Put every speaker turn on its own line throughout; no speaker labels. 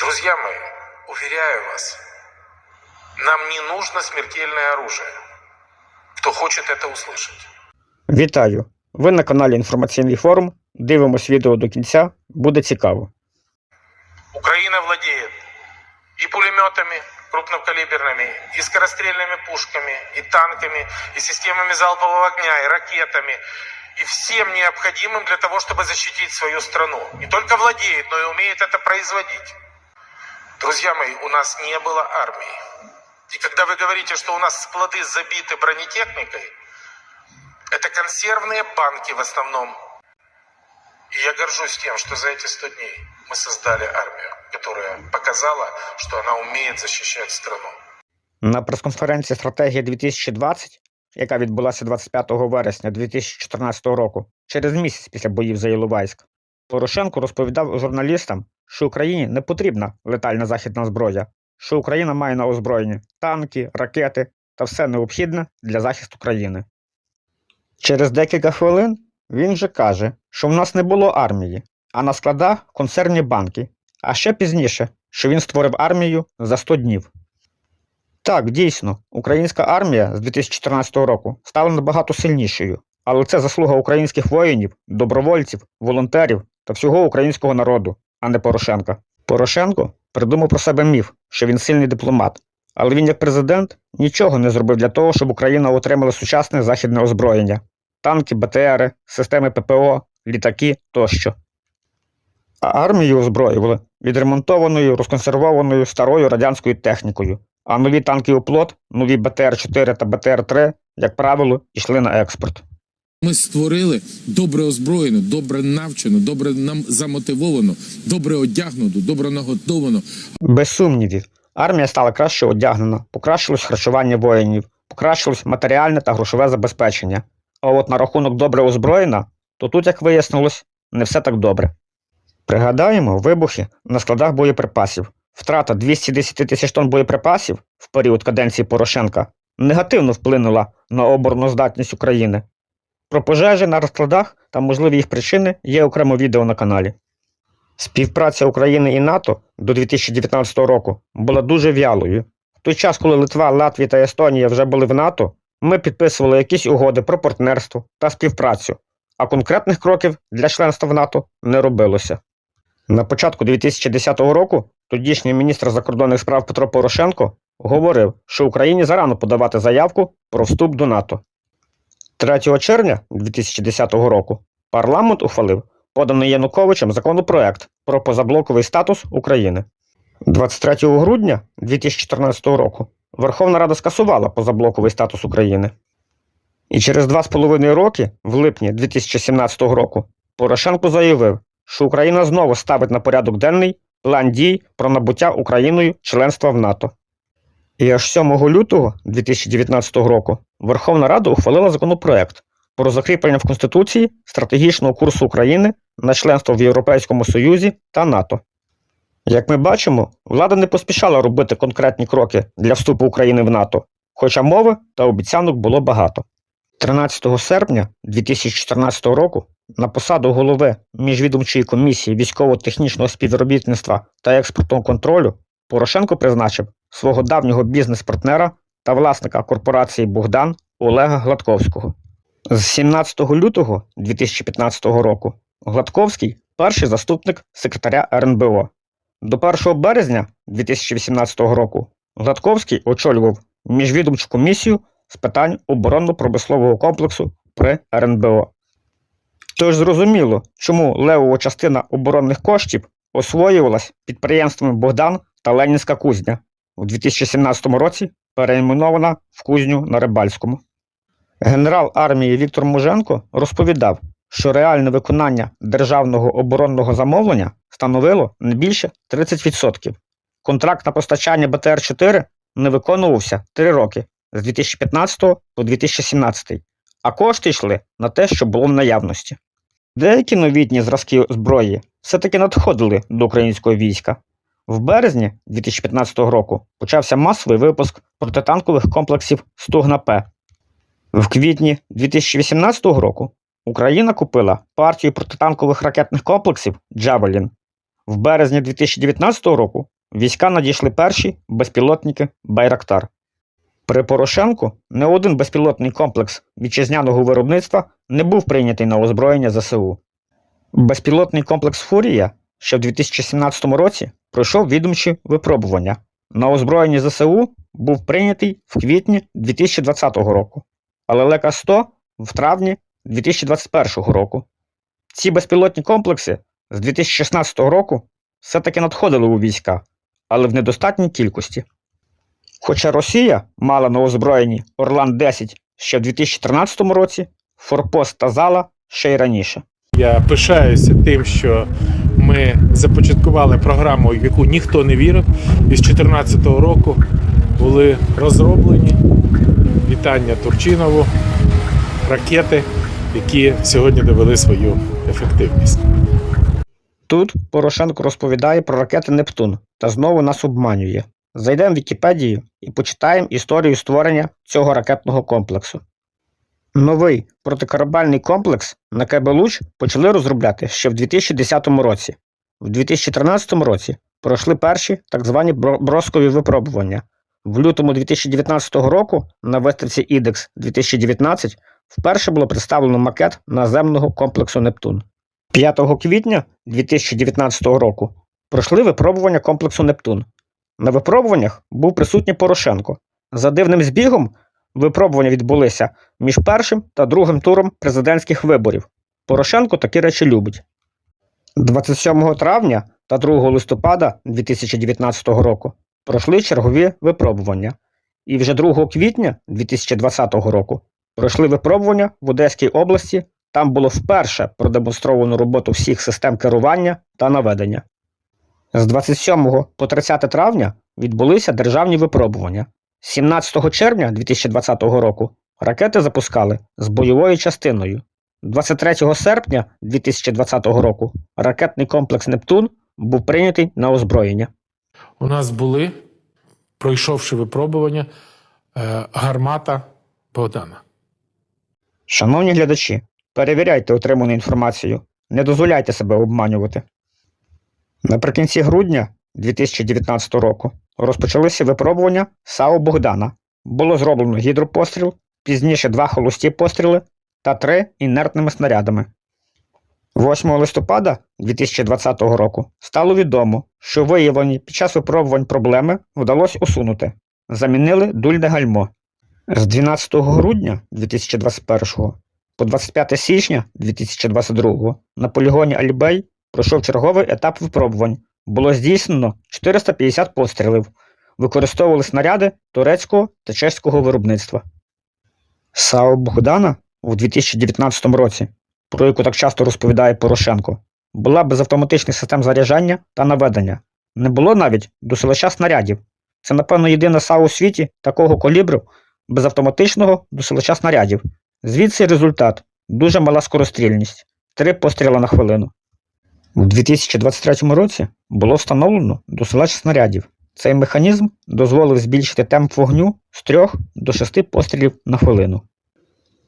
Друзья мои, уверяю вас, нам не нужно смертельное оружие. Кто хочет это услышать?
Вітаю! Ви на каналі Інформаційний форум. Дивимось відео до кінця, буде цікаво.
Украина владеет и пулеметами крупнокалиберными, и скорострельными пушками, и танками, и системами залпового огня, и ракетами, и всем необходимым для того, чтобы защитить свою страну. Не только владеет, но и умеет это производить. Друзья мои, у нас не было армии. И когда вы говорите, что у нас склады забиты бронетехникой, это консервные банки в основном. И я горжусь тем, что за эти 100 дней мы создали армию, которая показала, что она умеет защищать страну.
На прес-конференції Стратегія 2020, яка відбулася 25 вересня 2014 року, через місяць після боїв за Іловайськ, Порошенко розповідав журналістам, що Україні не потрібна летальна західна зброя, що Україна має на озброєнні танки, ракети та все необхідне для захисту країни. Через декілька хвилин він вже каже, що в нас не було армії, а на складах консервні банки, а ще пізніше, що він створив армію за 100 днів. Так, дійсно, українська армія з 2014 року стала набагато сильнішою, але це заслуга українських воїнів, добровольців, волонтерів та всього українського народу, а не Порошенка. Порошенко придумав про себе міф, що він сильний дипломат, але він як президент нічого не зробив для того, щоб Україна отримала сучасне західне озброєння: танки, БТРи, системи ППО, літаки тощо. А армію озброювали відремонтованою, розконсервованою старою радянською технікою, а нові танки «Оплот», нові БТР-4 та БТР-3, як правило, йшли на експорт.
Ми створили добре озброєну, добре навчену, добре нам замотивовану, добре одягнуту, добре наготовану,
Без сумнівів, армія стала краще одягнена, покращилось харчування воїнів, покращилось матеріальне та грошове забезпечення. А от на рахунок добре озброєна, то тут, як вияснилось, не все так добре. Пригадаємо вибухи на складах боєприпасів. Втрата 210 тисяч тонн боєприпасів в період каденції Порошенка негативно вплинула на обороноздатність України. Про пожежі на розкладах та можливі їх причини є окремо відео на каналі. Співпраця України і НАТО до 2019 року була дуже вялою. В той час, коли Литва, Латвія та Естонія вже були в НАТО, ми підписували якісь угоди про партнерство та співпрацю, а конкретних кроків для членства в НАТО не робилося. На початку 2010 року тодішній міністр закордонних справ Петро Порошенко говорив, що Україні зарано подавати заявку про вступ до НАТО. 3 червня 2010 року парламент ухвалив поданий Януковичем законопроект про позаблоковий статус України. 23 грудня 2014 року Верховна Рада скасувала позаблоковий статус України. І через два з половиною роки, в липні 2017 року, Порошенко заявив, що Україна знову ставить на порядок денний план дій про набуття Україною членства в НАТО. І аж 7 лютого 2019 року Верховна Рада ухвалила законопроект про закріплення в Конституції стратегічного курсу України на членство в Європейському Союзі та НАТО. Як ми бачимо, влада не поспішала робити конкретні кроки для вступу України в НАТО, хоча мови та обіцянок було багато. 13 серпня 2014 року на посаду голови міжвідомчої комісії військово-технічного співробітництва та експортного контролю Порошенко призначив свого давнього бізнес-партнера та власника корпорації Богдан Олега Гладковського. З 17 лютого 2015 року Гладковський перший заступник секретаря РНБО. До 1 березня 2018 року Гладковський очолював міжвідомчу комісію з питань оборонно-промислового комплексу при РНБО. Тож зрозуміло, чому левова частина оборонних коштів освоювалась підприємствами Богдан та Ленінська кузня у 2017 році перейменована в кузню на Рибальському. Генерал армії Віктор Муженко розповідав, що реальне виконання державного оборонного замовлення становило не більше 30%. Контракт на постачання БТР-4 не виконувався 3 роки з 2015 по 2017, а кошти йшли на те, що було в наявності. Деякі новітні зразки зброї все-таки надходили до українського війська. В березні 2015 року почався масовий випуск протитанкових комплексів Стугна-П. В квітні 2018 року Україна купила партію протитанкових ракетних комплексів Джавелін, В березні 2019 року війська надійшли перші безпілотники Байрактар. При Порошенку не один безпілотний комплекс вітчизняного виробництва не був прийнятий на озброєння ЗСУ. Безпілотний комплекс Фурія ще в 2017 році пройшов відомчі випробування. На озброєнні ЗСУ був прийнятий в квітні 2020 року, але Лека 100 в травні 2021 року. Ці безпілотні комплекси з 2016 року все-таки надходили у війська, але в недостатній кількості. Хоча Росія мала на озброєнні Орлан 10 ще в 2013 році, Форпост та Зала ще й раніше.
Я пишаюся тим, що ми започаткували програму, в яку ніхто не вірив. І з 2014 року були розроблені вітання Турчинову, ракети, які сьогодні довели свою ефективність.
Тут Порошенко розповідає про ракети Нептун та знову нас обманює. Зайдемо в Вікіпедію і почитаємо історію створення цього ракетного комплексу. Новий протикорабельний комплекс на Кебелуч почали розробляти ще в 2010 році. В 2013 році пройшли перші так звані броскові випробування. В лютому 2019 року на виставці ідекс 2019 вперше було представлено макет наземного комплексу Нептун. 5 квітня 2019 року пройшли випробування комплексу Нептун. На випробуваннях був присутній Порошенко. За дивним збігом випробування відбулися між першим та другим туром президентських виборів. Порошенко такі речі любить. 27 травня та 2 листопада 2019 року пройшли чергові випробування. І вже 2 квітня 2020 року пройшли випробування в Одеській області там було вперше продемонстровано роботу всіх систем керування та наведення. З 27 по 30 травня відбулися державні випробування. 17 червня 2020 року ракети запускали з бойовою частиною. 23 серпня 2020 року ракетний комплекс Нептун був прийнятий на озброєння.
У нас були, пройшовши випробування, е, гармата Богдана.
Шановні глядачі, перевіряйте отриману інформацію, не дозволяйте себе обманювати. Наприкінці грудня 2019 року розпочалися випробування САУ Богдана. Було зроблено гідропостріл, пізніше два холості постріли та три інертними снарядами. 8 листопада 2020 року стало відомо, що виявлені під час випробувань проблеми вдалося усунути. Замінили дульне гальмо. З 12 грудня 2021 по 25 січня 2022 на полігоні Альбей пройшов черговий етап випробувань. Було здійснено 450 пострілів. Використовували снаряди турецького та чеського виробництва. САУ Богдана у 2019 році, про яку так часто розповідає Порошенко, була без автоматичних систем заряджання та наведення. Не було навіть досилача снарядів. Це, напевно, єдина САУ у світі такого калібру без автоматичного досилача снарядів. Звідси результат дуже мала скорострільність 3 постріли на хвилину. У 2023 році було встановлено досилач снарядів. Цей механізм дозволив збільшити темп вогню з 3 до 6 пострілів на хвилину.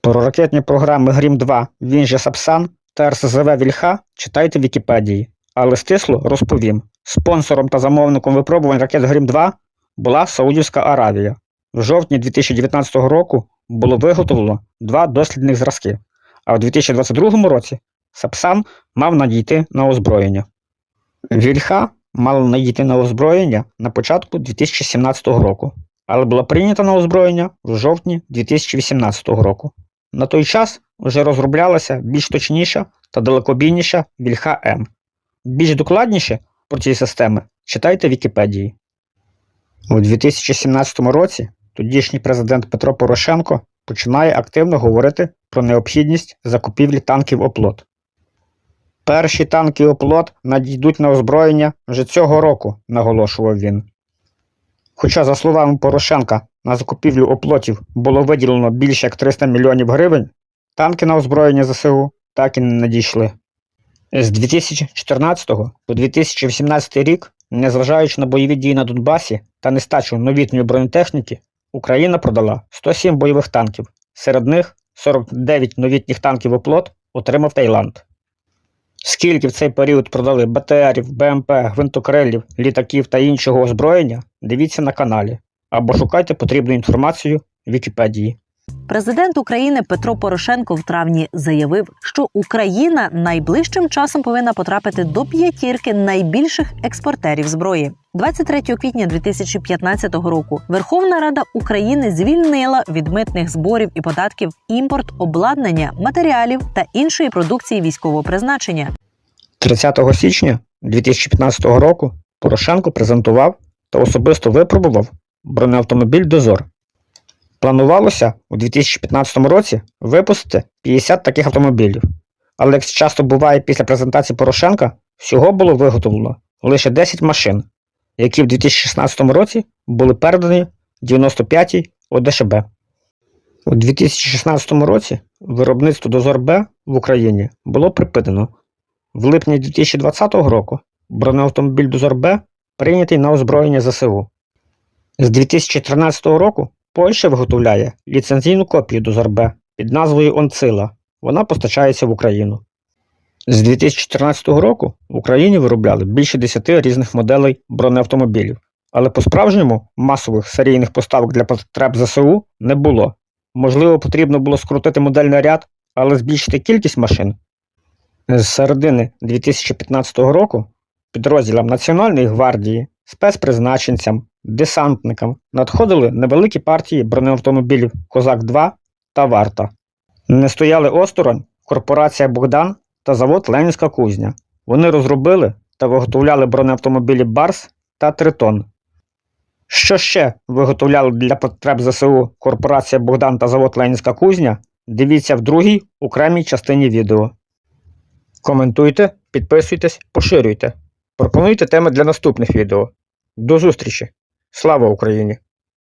Про ракетні програми Грім 2, він же Сапсан та РСЗВ Вільха читайте в Вікіпедії, але стисло розповім. Спонсором та замовником випробувань ракет Грім 2 була Саудівська Аравія. В жовтні 2019 року було виготовлено два дослідних зразки, а в 2022 році Сапсан мав надійти на озброєння. Вільха мала надійти на озброєння на початку 2017 року, але була прийнята на озброєння в жовтні 2018 року. На той час вже розроблялася більш точніша та далекобійніша Вільха М. Більш докладніше про ці системи читайте в Вікіпедії. У 2017 році тодішній президент Петро Порошенко починає активно говорити про необхідність закупівлі танків оплот. Перші танки оплот надійдуть на озброєння вже цього року, наголошував він. Хоча, за словами Порошенка, на закупівлю оплотів було виділено більше як 300 мільйонів гривень, танки на озброєння ЗСУ так і не надійшли. З 2014 по 2018 рік, незважаючи на бойові дії на Донбасі та нестачу новітньої бронетехніки, Україна продала 107 бойових танків. Серед них 49 новітніх танків оплот отримав Таїланд. Скільки в цей період продали БТРів, БМП, гвинтокрилів, літаків та іншого озброєння, дивіться на каналі або шукайте потрібну інформацію в Вікіпедії.
Президент України Петро Порошенко в травні заявив, що Україна найближчим часом повинна потрапити до п'ятірки найбільших експортерів зброї. 23 квітня 2015 року Верховна Рада України звільнила від митних зборів і податків імпорт обладнання, матеріалів та іншої продукції військового призначення.
30 січня 2015 року Порошенко презентував та особисто випробував бронеавтомобіль Дозор. Планувалося у 2015 році випустити 50 таких автомобілів, але як часто буває після презентації Порошенка, всього було виготовлено лише 10 машин, які в 2016 році були передані 95-й ОДШБ. У 2016 році виробництво Дозор Б в Україні було припинено. В липні 2020 року бронеавтомобіль Дозор Б прийнятий на озброєння ЗСУ. З 2013 року Польща виготовляє ліцензійну копію Дозор Б під назвою Онцила. Вона постачається в Україну. З 2014 року в Україні виробляли більше 10 різних моделей бронеавтомобілів, але по-справжньому масових серійних поставок для потреб ЗСУ не було. Можливо, потрібно було скоротити модельний ряд, але збільшити кількість машин з середини 2015 року підрозділам Національної гвардії, спецпризначенцям, десантникам надходили невеликі партії бронеавтомобілів Козак-2 та Варта. Не стояли осторонь корпорація Богдан та завод Ленінська кузня. Вони розробили та виготовляли бронеавтомобілі Барс та Тритон. Що ще виготовляли для потреб ЗСУ корпорація Богдан та завод Ленінська кузня? Дивіться в другій окремій частині відео. Коментуйте, підписуйтесь, поширюйте. Пропонуйте теми для наступних відео. До зустрічі! Слава Україні!